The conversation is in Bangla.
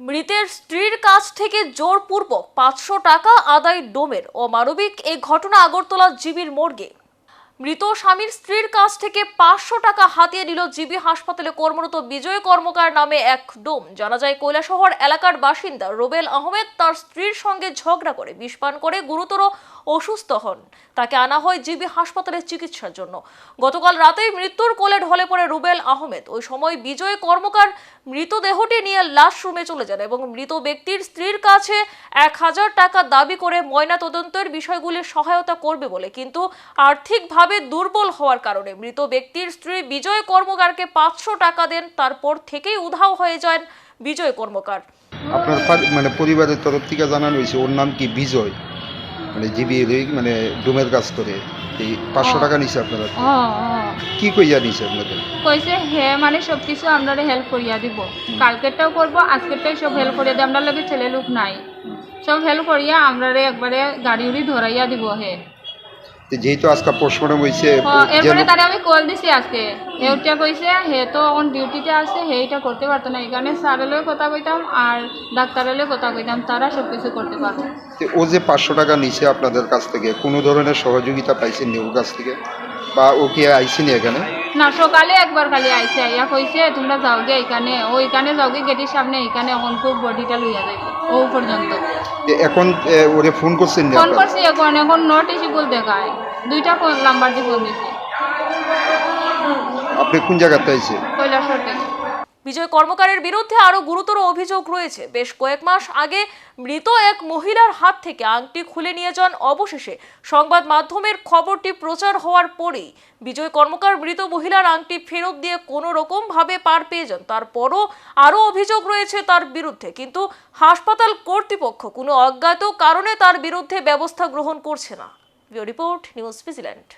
মৃতের স্ত্রীর কাছ থেকে জোরপূর্বক পাঁচশো টাকা আদায় ডোমের অমানবিক এ ঘটনা আগরতলা জিবির মর্গে মৃত স্বামীর স্ত্রীর কাছ থেকে পাঁচশো টাকা হাতিয়ে নিল জিবি হাসপাতালে কর্মরত বিজয় কর্মকার নামে এক ডোম। জানা যায়, কৈলাসহর এলাকার বাসিন্দা রোবেল আহমেদ তার স্ত্রীর সঙ্গে ঝগড়া করে বিষপান করে গুরুতর অসুস্থ হন। তাকে আনা হয় জিবি হাসপাতালে চিকিৎসার জন্য। গতকাল রাতেই মৃত্যুর কোলে ঢলে পড়ে রুবেল আহমেদ। ওই সময় বিজয় কর্মকার মৃতদেহটি নিয়ে লাশ রুমে চলে যান এবং মৃত ব্যক্তির স্ত্রীর কাছে এক হাজার টাকা দাবি করে ময়না তদন্তের বিষয়গুলি সহায়তা করবে বলে কিন্তু আর্থিকভাবে দুর্বল হওয়ার কারণে মৃত ব্যক্তির স্ত্রী বিজয় কর্মকারকে পাঁচশো টাকা দেন তারপর থেকেই উধাও হয়ে যান বিজয় কর্মকার। আপনার মানে পরিবারের তরফ থেকে জানানো হয়েছে ওর নাম কি বিজয়? মানে জিবি মানে ডোমের কাজ করে এই পাঁচশো টাকা নিছে আপনারা? ও ও। কি কইয়া নিছে আপনাদের কইছে হে মানে সব কিছু আমরা হেল্প করিয়া দিব। কালকেরটাও করব আজকেরটাই সব হেল্প করিয়া দিব। আমরা লগে ছেলে লোক নাই। সব হেল্প করিয়া আমরা একবারে গাড়ি উড়ি ধরাইয়া দিব হে। তো যেহেতু আজকে পোস্টমর্টম হয়েছে ও, এরপরে তারে আমি কল দিছি আজকে। হে উঠিয়া কইছে হে তো অন ডিউটিতে আছে হে এটা করতে পারতো না। এখানে স্যারের কথা কইতাম আর ডাক্তারের কথা কইতাম তারা সব কিছু করতে পারবে ও যে পাঁচশো টাকা নিছে আপনাদের কাছ থেকে কোনো ধরনের সহযোগিতা পাইছেন নিউ কাছ থেকে? বা ও কি আইসিনি এখানে? না সকালে একবার খালি আইসে আইয়া কইছে তোমরা যাও গে এখানে। ও এখানে যাও গে গেটের সামনে এখানে এখন খুব বডিটা লইয়া যাই ও পর্যন্ত। এখন ওরে ফোন করছেন ফোন? করছি এখন এখন নট ইসিবল দেখায়। দুইটা ফোন নাম্বার দিয়ে ফোন দিছে। আপনি কোন জায়গাতে আইছে কৈলাসর থেকে। বিজয় কর্মকারের বিরুদ্ধে আরও গুরুতর অভিযোগ রয়েছে। বেশ কয়েক মাস আগে মৃত এক মহিলার হাত থেকে আংটি খুলে নিয়ে যান। অবশেষে সংবাদ মাধ্যমের খবরটি প্রচার হওয়ার পরেই বিজয় কর্মকার মৃত মহিলার আংটি ফেরত দিয়ে কোনো রকম ভাবে পার পেয়ে যান। তারপরও আরও অভিযোগ রয়েছে তার বিরুদ্ধে। কিন্তু হাসপাতাল কর্তৃপক্ষ কোনো অজ্ঞাত কারণে তার বিরুদ্ধে ব্যবস্থা গ্রহণ করছে না। Report, news vigilant.